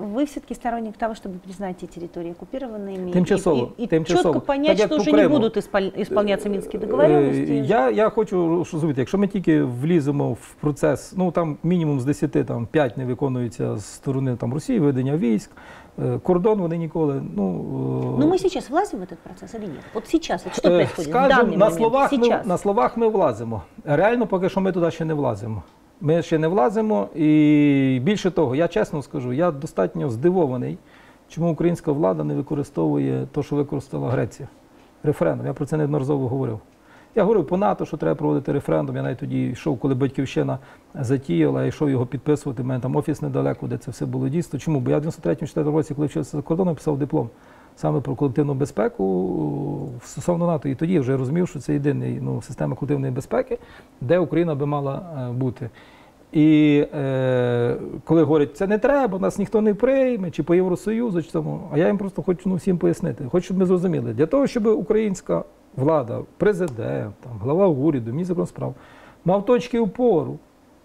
вы все-таки сторонник того, чтобы признать эти территории оккупированными Тимчасово, и, и, и тимчасово. четко понять, Так як что по уже не Криму. будут исполь- исполняться Минские договоренности. Е, Я, я хочу що зробити, якщо ми тільки вліземо в процес, ну там мінімум з 10, там 5 не виконується з сторони там, Росії, ведення військ, е, кордон вони ніколи. Ну, е, Но мы сейчас влазим в этот процесс или нет? Вот сейчас, вот что Е, происходит в Скажем, данный на момент, словах, ми, сейчас? на словах ми влазимо. Реально, поки що ми туди ще не влазимо. Ми ще не влазимо. І більше того, я чесно скажу, я достатньо здивований, чому українська влада не використовує те, що використала Греція. Референдум. Я про це неодноразово говорив. Я говорив по НАТО, що треба проводити референдум. Я навіть тоді йшов, коли батьківщина затіяла, я йшов його підписувати. У мене там офіс недалеко, де це все було дійсно. Чому? Бо я в 93-4 році, коли вчився за кордоном, писав диплом саме про колективну безпеку е, стосовно НАТО. І тоді я вже розумів, що це єдина ну, система колективної безпеки, де Україна би мала е, бути. І е, коли говорять, це не треба, нас ніхто не прийме, чи по Євросоюзу, чи тому. А я їм просто хочу ну, всім пояснити. Хочу, щоб ми зрозуміли, для того, щоб українська влада, президент, там, глава уряду, міністр справ, мав точки опору,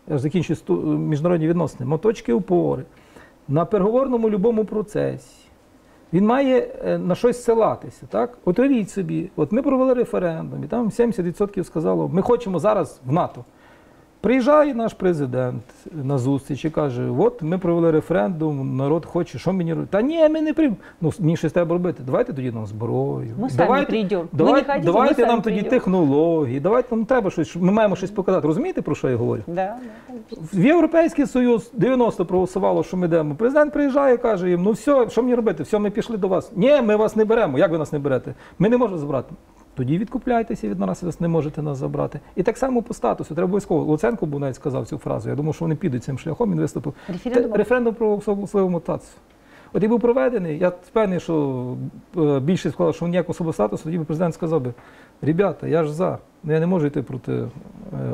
я ж закінчую міжнародні відносини, мав точки опори на переговорному любому процесі. Він має е, на щось ссилатися. Так? От уявіть собі, от ми провели референдум, і там 70% сказало, ми хочемо зараз в НАТО. Приїжджає наш президент на зустріч і каже: от ми провели референдум, народ хоче, що мені робити? Та ні, ми не приймемо. Ну, мені щось треба робити. Давайте тоді нам зброю. Ми самі давайте, прийдемо. Ви Давайте, не хотите, давайте ми нам самі тоді технології, давайте нам треба щось. Ми маємо щось показати. Розумієте, про що я говорю? Да, да. В Європейський Союз 90 проголосувало, що ми йдемо. Президент приїжджає, каже їм: ну все, що мені робити? Все, ми пішли до вас. Ні, ми вас не беремо. Як ви нас не берете? Ми не можемо забрати. Тоді відкупляйтеся від нас, ви не можете нас забрати. І так само по статусу. Треба обов'язково. Луценко був навіть сказав цю фразу. Я думав, що вони підуть цим шляхом. Він виступив. Референдум? Те- Референдум про особливу статусу. От і був проведений, я впевнений, що е, більшість сказала, що ніякого особливого статусу, тоді би президент сказав би, ребята, я ж за, ну, я не можу йти проти. е,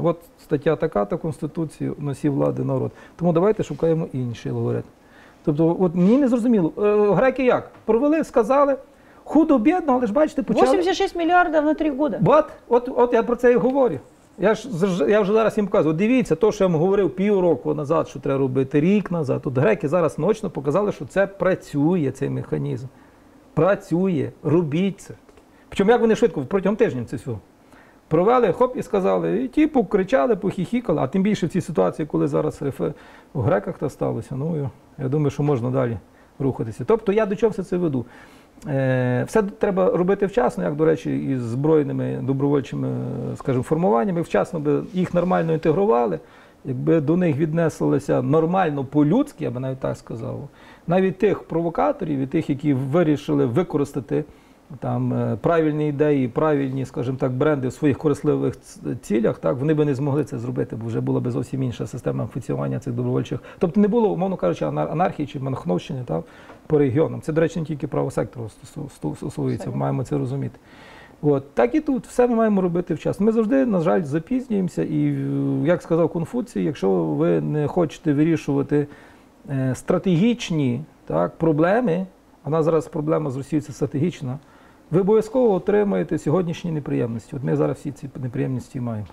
От стаття така та Конституції, носі влади народ. Тому давайте шукаємо інший лауреат. Тобто, от мені не зрозуміло. Е, Греки як? Провели, сказали, худо бідно, але ж бачите, почали. 86 миллиардов на три года. От, от, от я про це і говорю. Я ж я вже зараз їм кажу, дивіться, то, що я вам говорив півроку назад, що треба робити, рік назад. Тут греки зараз ночно показали, що це працює, цей механізм. Працює, робіть це. Причому як вони швидко протягом тижня це все. Провели, хоп, і сказали, і ті покричали, похіхікали, а тим більше в цій ситуації, коли зараз рефе- у греках це сталося, ну я думаю, що можна далі рухатися. Тобто я до чого все це веду? Е, Все треба робити вчасно, як, до речі, із збройними добровольчими, скажімо, формуваннями. Вчасно би їх нормально інтегрували, якби до них віднеслися нормально по-людськи, я би навіть так сказав. Навіть тих провокаторів і тих, які вирішили використати там е, правильні ідеї, правильні, скажімо так, бренди в своїх корисливих цілях, так вони би не змогли це зробити, бо вже була б зовсім інша система функціонування цих добровольчих. Тобто не було, умовно кажучи, анархії чи манхновщини так, по регіонам. Це, до речі, не тільки правого сектору стосується, маємо це розуміти. От так і тут все ми маємо робити вчасно. Ми завжди, на жаль, запізнюємося. І е, як сказав Конфуцій, якщо ви не хочете вирішувати е, стратегічні так, проблеми, а в нас зараз проблема з Росією це стратегічна, ви обов'язково отримаєте сьогоднішні неприємності. От ми зараз всі ці неприємності маємо.